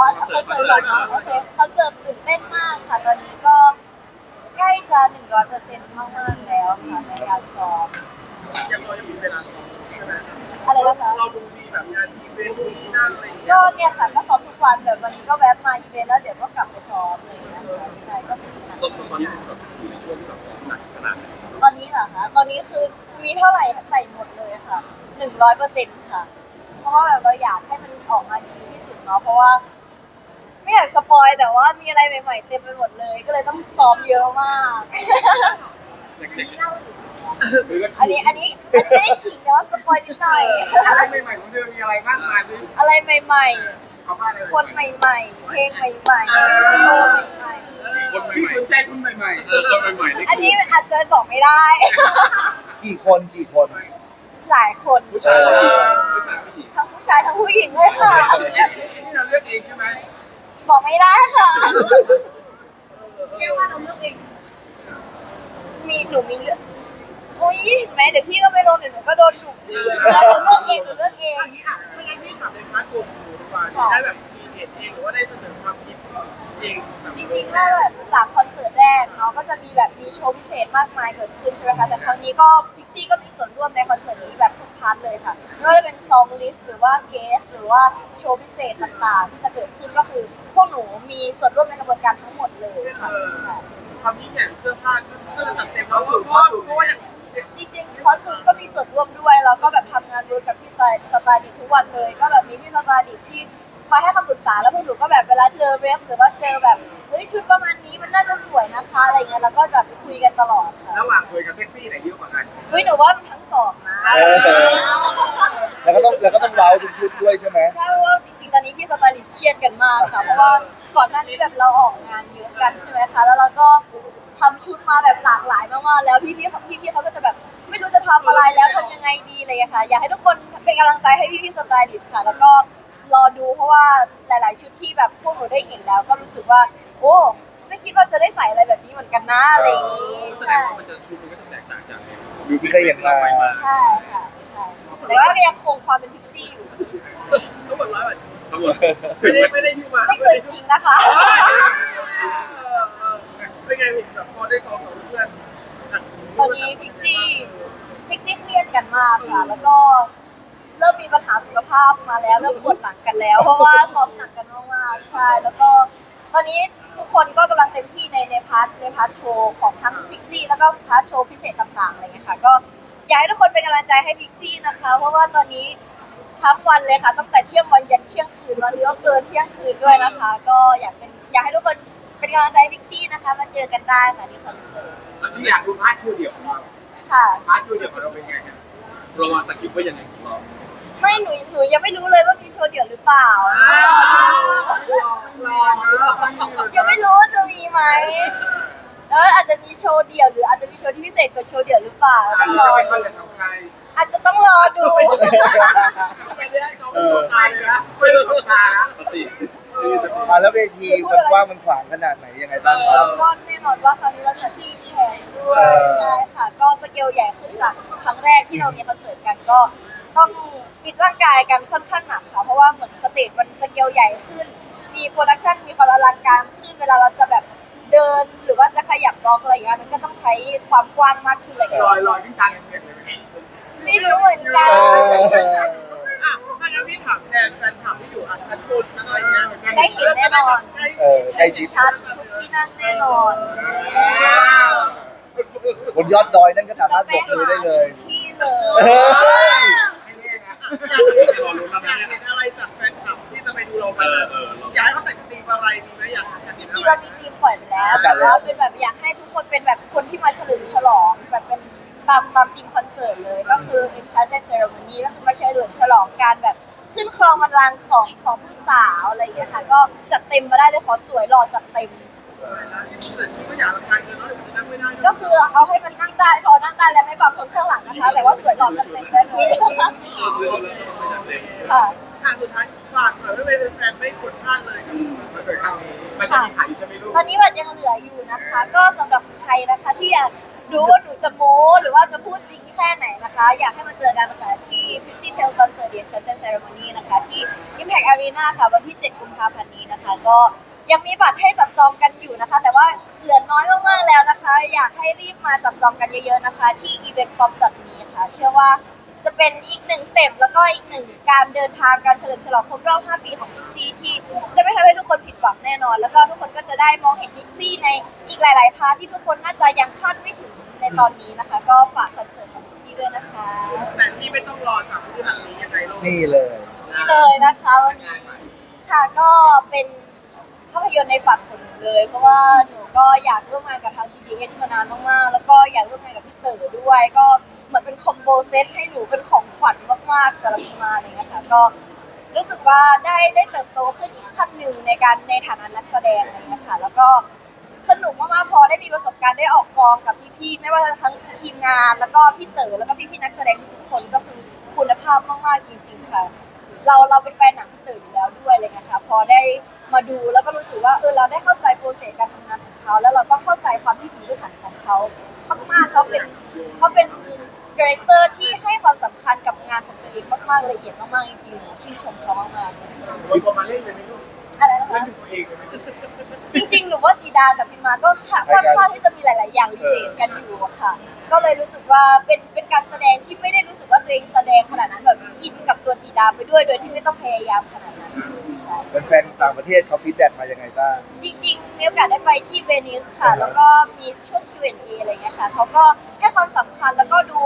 อ๋อคอนเสิร์ตก่อนเนาะโอเคคอนเสิร์ตตื่นเต้นมากค่ะ ตอนนี้ก็ใกล้จะหนึ่งร้อยเปอร์เซ็นต์มากๆแล้วค่ะในการซ้อมยังเรายังมีเวลาซ้อมใช่ไหมอะไรนะคะเราดูมีแบบงานอีเวนต์มีนั่นอะไรอย่างเงี้ก็เนี่ยค่ะก็ซ้อมทุกวันเดี๋ยววันนี้ก็แวะมาอีเวนต์แล้วเดี๋ยวก็กลับไปซ้อมเลยนะคะใช่ก็เป็นนตอนตอนนี้แบบอยู่ในช่วงที่แบบซ้อมหนักขนาดไหนตอนนี้เหรอคะตอนนี้คือมีเท่าไหร่ใส่หมดเลยค่ะหนึ่งร้อยเปอร์เซ็นต์ค่ะ เพราะว่าเราอยากให้มันออกมาดีที่สุดเนาะเพราะว่า ไม่อยากสปอยแต่ว่ามีอะไรใหม่ๆเต็มไปหมดเลย ก็เลยต้องซ้อมเยอะมากเด็กอันนี้อันนี้อันนี้ไม่ได้ขิงแต่ว่าสปอยนิดหน่อย อะไรใหม่ๆของเธอมีอะไรบ้างมาสิอะไรใหม่เอาบ้านเลยๆ คนใหม่ๆ เพลงใหม่ๆโชว์ใหม่ๆคนใหพี่ม่สนใจคนใหม่ๆเออคนใหม่ๆนี่ๆอันนี้อาจจะบอกไม่ได้ กี่คนกี่คน หลายคนผู้ชายผู้หญิงผู้ชายผู้หญิงทั้งผู้ชายทั้งผู้หญิงเลยค่ะๆนี่เราเลือกเองใช่ไหม บอกไม่ได้ค่ะมีหนูมีเลือกโอ้ยเห็นไหมเดี๋ยวพี่ก็ไม่ลงเดี๋ยวหนูก็โดนดุแล้วหนูเลือกเองหนูเลือกเอง อันนี้อะไม่งั้นพี่ถามในพาร์ทโชว์ของหนูดีกว่าได้แบบ มีเหตุเองหรือว่าได้เสนอความคิดเองแบบจริงๆถ้าแบบจากคอนเสิร์ตแรกเนาะก็จะมีแบบมีโชว์พิเศษมากมายเกิดขึ้นใช่ไหมคะแต่ครั้งนี้ก็พิกซี่ก็มีส่วนร่วมในคอนเสิร์ตนี้แบบทุกพาร์ทเลยค่ะไม่ว่าจะเป็นซองลิสต์หรือว่าเกสหรือว่าโชว์พิเศษต่างๆ ที่จะเกิดขึ้นก็คือพวกหนูมีส่วนร่วมในกระบวนการทั้งหมดเลยค่ะใช่ความยิ่งใหญ่เสื้อผ้าก็จะจัดเต็มแล้วเพราะว่าเพราะว่าอย่างจริงๆคอสตูมก็มีส่วนร่วมด้วยแล้วก็แบบทำงานเวิร์กกับพี่สไตลิสต์ทุกวันเลย ก็แบบมีพี่สไตลิสต์ที่ คอยให้คำปรึกษาแล้วพวกหนูก็แบบเวลาเจอเรฟหรือว่าเจอแบบเฮ้ยชุดประมาณนี้มันน่าจะสวยนะคะอะไรเงี้ยแล้วก็แบบคุยกันตลอดค่ะระหว่างเคยกับแท็กซี่ไหนเยอะกว่ากัน เฮ้ยหนูว่ามันทั้งสองนะเออ แล้วก็ต้องแล้วก็ต้องเว้าทุกชุดด้วยใช่ไหม ใช่เพราะว่าจริงๆตอนนี้พี่สไตลิสต์เครียดกันมากค่ะเพราะว่าก่อนหน้านี้แบบเราออกงานเยอะกันใช่ไหมคะแล้วเราก็ทำชุดมาแบบหลากหลายมากๆแล้วพี่ๆพี่พี่ๆเขาก็จะแบบไม่รู้จะทำอะไรแล้วทำยังไงดีอะไรอย่างเลยค่ะ อยากให้ทุกคนเป็นกำลังใจให้พี่ๆสไตลิสต์ค่ะ แล้วก็ รอดูเพราะว่าหลาย ๆ ชุดที่แบบพวกหนูได้เห็นแล้ว ก็รู้สึกว่า โอ้ไม่คิดว่าจะได้ใส่อะไรแบบนี้เหมือนกันนะอะไรอย่างนี้แสดใช่งว่ามันจะชุดมันก็จะแตกต่างจากที่เคยเห็นมา ใช่ค่ะใช่แต่ว่าก็ยังคงความเป็นพิกซี่อยู่ ทั้งหมดร้อยกว่าชิ้นทั้งหมดไม่ได้ไม่ได้ยูมาไม่เคยจริงนะคะเป็นไงพี่แบบพอได้ซ้อมกับเพื่อน ตอนนี้พิกซี่พิกซี่เครียดกันมากค่ะ แล้วก็ เริ่มมีปัญหาสุขภาพมาแล้ว เริ่มปวดหลังกันแล้ว เพราะว่าซ้อมหนักกันมากๆใช่ แล้วก็ ตอนนี้ทุกคนก็กำลังเต็มที่ในในพาร์ทในพาร์ทโชว์ของทั้งพิกซี่แล้วก็พาร์ทโชว์พิเศษต่างๆอะไรเงี้ยค่ะ ก็อยากให้ทุกคนเป็นกำลังใจให้พิกซี่นะคะ เพราะว่าตอนนี้ทั้งวันเลยค่ะตั้งแต่เที่ยงวันยันเที่ยงคืนวันนี้ก็เกินเที่ยงคืนด้วยนะคะ ก็อยากเป็นอยากให้ทุกคนเป็นกำลังใจให้พิกซี่นะคะ มาเจอกันได้ค่ะที่คอนเสิร์ตพี่อยากดูพาร์ทชูเดี่ยวของเราค่ะพาร์ทชูเดี่ยวของเราเป็นไงกันเราวางสคริปต์ไว้ยังไงของเรา ไม่หนูหนูยังไม่รู้เลยว่ามีโชว์เดี่ยวหรือเปล่า รอเนอะยังไม่รู้ว่าจะมีไหมแล้วอาจจะมีโชว์เดี่ยวหรืออาจจะมีโชว์ที่พิเศษกว่าโชว์เดี่ยวหรือเปล่าอันต้องนี้รอจะเป็นคอนเสิร์ตของใครอาจจะต้องรอดูไม่ได้เขาไม่ต้องตายเลยนะไม่ต้องตกตาแล้วสติอะแล้วเวทีมันกว้างมันขวางขนาดไหนยังไงบ้างครับ ก็แน่นอนว่าครั้งนี้เราจะที่แพงด้วยเออ ใช่ค่ะ ก็สเกลใหญ่ขึ้นจากครั้งแรกที่เรามีคอนเสิร์ตกันก็ต้องฟิตร่าง กายกันค่อนข้างหนักค่ะ เพราะว่าเหมือนสเตจมันสเกลใหญ่ขึ้น มีโปรดักชันมีความอลังการขึ้น เวลาเราจะแบบเดินหรือว่าจะขยับบล็อกอะไรอย่างเงี้ยมันก็ต้องใช้ความกว้างมากขึ้นอะไรอย่างลอยเงี้ยลอยขึ้นกลางเปียกเลยไม่รู้เหมือนกันเอออะถ้างั้นพี่ถามแทนแฟนถามที่อยู่อะชั้นบนชั้นอะไรเงี้ยได้เห็นแน่นอน เออใกล้ชิดชัดทุกที่นั่งแน่นอนบนยอดดอยนั่นก็สามารถบกมือได้เลย ที่เลยเฮ้ยให้แน่นะ อยากเห็นอยากเห็นอะไรจากแฟนคลับที่จะไปดูเราเอกันอเออเราอยากให้เขาแต่งตีมอะไรดีไหมอยากอยากจเห็นริงๆอะไรเรามีธีมปล่อยไปแล้วแต่ว่าเป็นแบบอยากให้ทุกคนเป็นแบบคนที่มาเฉลิมฉลองแบบเป็นตามตามธีมคอนเสิร์ตเลย ก็คือ Enchanted Ceremony ก็คือมาเฉลิมฉลองการแบบขึ้นครองบัลลังก์ของของผู้สาวอะไรอย่างเงี้ยค่ะ ก็จัดเต็มมาได้เลยขอสวยหล่อจัดเต็มแต่ชุด ก็อยากราคาเกินแล้วเดี๋ยวจะนั่งไม่ได้ก็คือเอาให้มันนั่งได้พอนั่งได้แล้วไม่บังคนข้างหลังนะคะ แต่ว่าสวยหล่อจัดเต็มได้เลยเรื่องแล้วต้องไปจัดเต็มค่ะทางสุดท้ายฝากหน่อยไม่เป็นแฟนไม่ควรพลาดเลยกับคอนเสิร์ตครั้งนี้มันจะมีขายอยู่ใช่ไหมลูกตอนนี้บัตรยังเหลืออยู่นะคะ ก็สำหรับใครนะคะที่อยากรู้ว่าหนูจะโม้หรือว่าจะพูดจริงแค่ไหนนะคะ อยากให้มาเจอกันนะคะที่ Pixie Tales Concert The Enchanted Ceremony นะคะ ที่ Impact Arena ค่ะ วันที่ 7 กุมภาพันธ์นี้นะคะ ก็ ยังมีบัตรให้จับจองกันอยู่นะคะ แต่ว่าเหลือน้อยมากๆแล้วนะคะ อยากให้รีบมาจับจองกันเยอะๆนะคะ ที่ eventpop.me ค่ะ เชื่อว่าจะเป็นอีกหนึ่งสเต็ปแล้วก็อีกหนึ่งการเดินทางการเฉลิมฉลองครบรอบ 5 ปีของพิกซี่ที่จะไม่ทำให้ทุกคนผิดหวังแน่นอน แล้วก็ทุกคนก็จะได้มองเห็นพิกซี่ในอีกหลาย ๆ พาร์ทที่ทุกคนน่าจะยังคาดไม่ถึงในตอนนี้นะคะ ก็ฝากคอนเสิร์ตของพิกซี่ด้วยนะคะแต่ที่ไม่ต้องรอจากผู้หันนี้ยังไงลูกนี่เลยนี่เลยนะคะวันนี้ค่ะก็เป็น ภาพยนตร์ในฝันของหนูเลย เพราะว่าหนูก็อยากร่วมงานกับทาง GDH มานานมากๆ แล้วก็อยากร่วมงานกับพี่เต๋อด้วย ก็เหมือนเป็นคอมโบเซตให้หนูเป็นของขวัญมากๆสำหรับพี่มาอะไรเงี้ยค่ะก็รู้สึกว่าได้ได้เติบโตขึ้นอีกขั้นหนึ่งในการในฐานะนักแสดงอะไรเงี้ยค่ะ แล้วก็สนุกมากๆพอได้มีประสบการณ์ได้ออกกองกับพี่ๆไม่ว่าจะทั้งทีมงานแล้วก็พี่เต๋อแล้วก็พี่ๆนักแสดงทุกคนก็คือคุณภาพมากๆจริง ๆ ค่ะ เราเราเป็นแฟนหนังพี่เต๋ออยู่แล้วด้วยอะไรเงี้ยค่ะ พอได้ มาดูแล้วก็รู้สึกว่าเออเราได้เข้าใจโปรเซสการทำงานของเขา แล้วเราก็เข้าใจความพิถีพิถันของเขามากๆเขาเป็นเขาเป็นดีเรคเตอร์ที่ให้ความสำคัญกับงานของตัวเองมากๆละเอียดมากๆจริงๆหนูชื่นชมเขามากๆเลยมีคนมาเล่นเลยไหมลูกอะไรนะเล่นคะเป็นตัวเองเลยไหมจริงๆ หนูว่าจีดากับพิมมาก็ค่ะค่อนข้างที่จะมีหลาย ๆ อย่างรีเลทกันอยู่อะค่ะ ก็เลยรู้สึกว่าเป็นเป็นการแสดงที่ไม่ได้รู้สึกว่าตัวเองแสดงขนาดนั้นแบบอินกับตัวจีดาไปด้วย โดยที่ไม่ต้องพยายามขนาดนั้น ใช่ เป็นแฟนต่างประเทศเขาฟีดแบ็กมายังไงบ้าง จริงๆ มีโอกาสได้ไปที่เวนิสค่ะแล้วก็มีช่วง Q&A อะไรเงี้ยค่ะ เขาก็ให้ความสำคัญแล้วก็ดู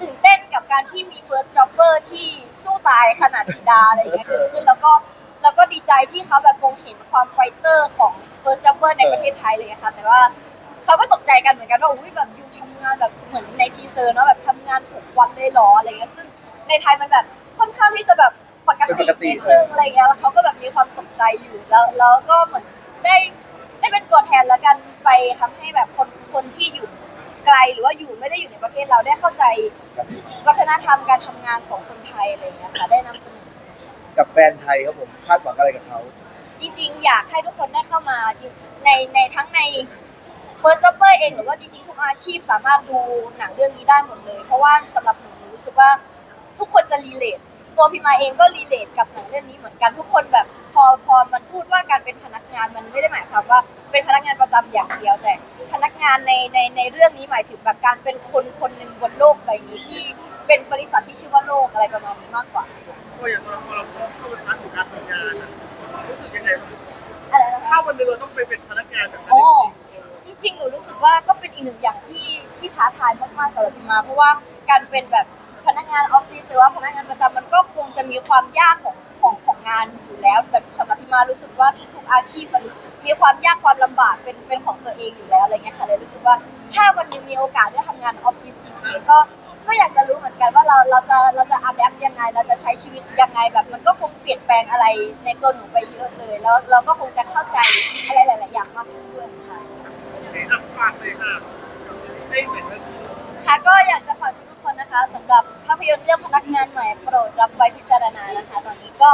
ตื่นเต้นกับการที่มี first jobber ที่สู้ตายขนาดธิดาอะไรเงี้ยเกิดขึ้น แล้วก็แล้วก็ดีใจที่เขาแบบมองเห็นความไฟเตอร์ของ first jobber ในประเทศไทยเลยอะค่ะ แต่ว่าเขาก็ตกใจกันเหมือนกันว่าอุ้ยแบบยูทำงานแบบเหมือนในทีเซอร์เนาะแบบทำงานหกวันเลยเหรออะไรเงี้ยซึ่งในไทยมันแบบค่อนข้างที่จะแบบปกติ เป็นปกตินิดนึงอะไรเงี้ยแล้วเขาก็แบบมีความตกใจอยู่แล้วแล้วก็เหมือนได้ได้เป็นตัวแทนแล้วกันไปทำให้แบบคนคนที่อยู่ไกลหรือว่าอยู่ไม่ได้อยู่ในประเทศเราได้เข้าใจวัฒนธรรมการทำงานของคนไทยอะไรอย่างเงี้ยค่ะได้นำเสนอ กับแฟนไทยครับผมคาดหวังอะไรกับเขา จริงๆ อยากให้ทุกคนได้เข้ามาในในทั้งใน First Jobber เองหรือว่าจริงๆ ทุกอาชีพสามารถดูหนังเรื่องนี้ได้หมดเลย เพราะว่าสำหรับหนูหนูรู้สึกว่าทุกคนจะรีเลท ตัวพี่มาเองก็รีเลทกับหนังเรื่องนี้เหมือนกันทุกคนแบบพอพอมันพูดว่าการเป็นพนักงานมันไม่ได้หมายความว่าเป็นพนักงานประจำอย่างเดียวแต่ พนักงานในในในเรื่องนี้หมายถึงแบบการเป็นคนคนหนึ่งบนโลกใบนี้ที่เป็นบริษัทที่ชื่อว่าโลกอะไรประมาณนี้มากกว่าก็อย่างตัวละครเราเข้าไปพาร์ทของการทำงานอะรู้สึกยังไงบ้างอะไรนะคะ ถ้าวันหนึงเราต้องไปเป็นพนักงานแบบนั้นโอ้จริงๆ หนูรู้สึกว่าก็เป็นอีกหนึ่งอย่างที่ที่ท้าทายมากๆสำหรับพิมมา เพราะว่าการเป็นแบบ พนักงานออฟฟิศหรือว่าพนักงานประจำมันก็คงจะมีความยากของของของงานอยู่แล้วแบบสำหรับพิมมารู้สึกว่าทุกๆอาชีพมันมีความยากความลำบากเป็นเป็นของตัวเองอยู่แล้วอะไรเงี้ยค่ะเลยรู้สึกว่าถ้าวันหนึงมีโอกาสได้ทำงานออฟฟิศจริงๆก็ก็อยากจะรู้เหมือนกันว่าเราเราจะเราจะอัดแอปยังไง เราจะใช้ชีวิตยังไงแบบมันก็คงเปลี่ยนแปลงอะไรในตัวหนูไปเยอะเลย แล้วเราก็คงจะเข้าใจอะไรหลายๆอย่างมากขึ้นด้วยค่ะเอ๊ะอะฝากเลยค่ะได้เห็นเรื่องนี้ค่ะก็อยากจะฝากทุกๆค นนะคะสำหรับภาพยนตร์เรื่องพนักงานใหม่โปรดรับไว้พิจารณานะคะ ตอนนี้ก็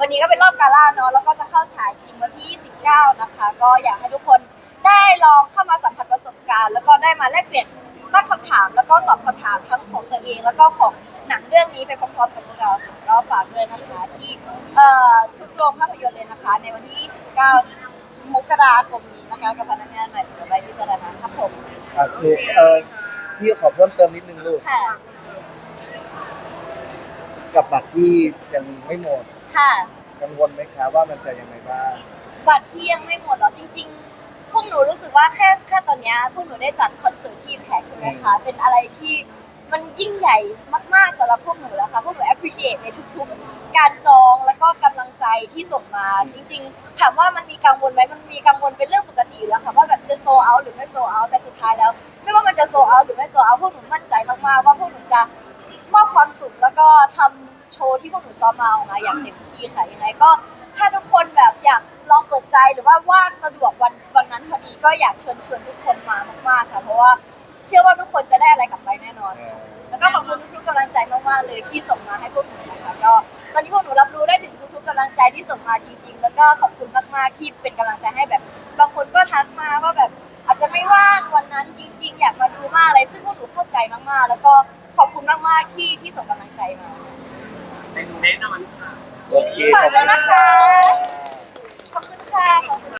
วันนี้ก็เป็นรอบกาล่าเนาะแล้วก็จะเข้าฉายจริงวันที่ 29 นะคะ ก็อยากให้ทุกคนได้ลองเข้ามาสัมผัสประสบการณ์ แล้วก็ได้มาแลกเปลี่ยนตั้งคำถาม แล้วก็ตอบคำถามทั้งของตัวเอง แล้วก็ของหนังเรื่องนี้ไปพร้อมๆกับพวกเราค่ะก็ฝากด้วยนะคะที่เอ่อทุกโรงภาพยนตร์เลยนะคะ ในวันที่ 29 มกราคมนี้นะคะกับพนักงานใหม่โปรดไว้พิจารณาครับผมอะลูกเออพี่ขอเพิ่มเติมนิดนึงลูก ค่ะ กับบัตรที่ยังไม่หมดค่ะ กังวลไหมคะว่ามันจะยังไงบ้าง บัตรที่ยังไม่หมดเหรอจริง ๆ พวกหนูรู้สึกว่าแค่แค่ตอนเนี้ยพวกหนูได้จัดคอนเสิร์ตที่แพกใช่ไหมคะ เป็นอะไรที่มันยิ่งใหญ่มากๆสำหรับพวกหนูแล้วค่ะพวกหนู appreciate ในทุกๆ การจองแล้วก็กำลังใจที่ส่งมาจริง ๆ ถามว่ามันมีกังวลไหมมันมีกังวลเป็นเรื่องปกติอยู่แล้วค่ะว่าแบบจะโซเอาหรือไม่โซเอาแต่สุดท้ายแล้ว ไม่ว่ามันจะโซเอาหรือไม่โซเอาพวกหนูมั่นใจมากๆว่าพวกหนูจะ มอบความสุขแล้วก็ทำโชว์ที่พวกหนูซ้อมมาออกมาอย่างเต็มที่ค่ะยังไงก็ถ้าทุกคนแบบอยากลองเปิดใจหรือว่าว่างสะดวกวันวันนั้นพอดีก็อยากเชิญชวนทุกคนมามากๆค่ะเพราะว่าเชื่อว่าทุกคนจะได้อะไรกลับไปแน่นอน แล้วก็ขอบคุณทุกๆกำลังใจมากๆเลยที่ส่งมาให้พวกหนูนะคะก็ตอนนี้พวกหนูรับรู้ได้ถึงทุกๆกำลังใจที่ส่งมาจริง ๆ แล้วก็ขอบคุณมากๆที่เป็นกำลังใจให้แบบ บางคนก็ทักมาว่าแบบอาจจะไม่ว่างวันนั้นจริง ๆ อยากมาดูมากเลยซึ่งพวกหนูเข้าใจมากๆ แล้วก็ ขอบคุณมากมากๆที่ที่ส่งกำลังใจมาแน่นอนค่ะ โอเคขอบคุณณนะคะะขอบคุณค่ะ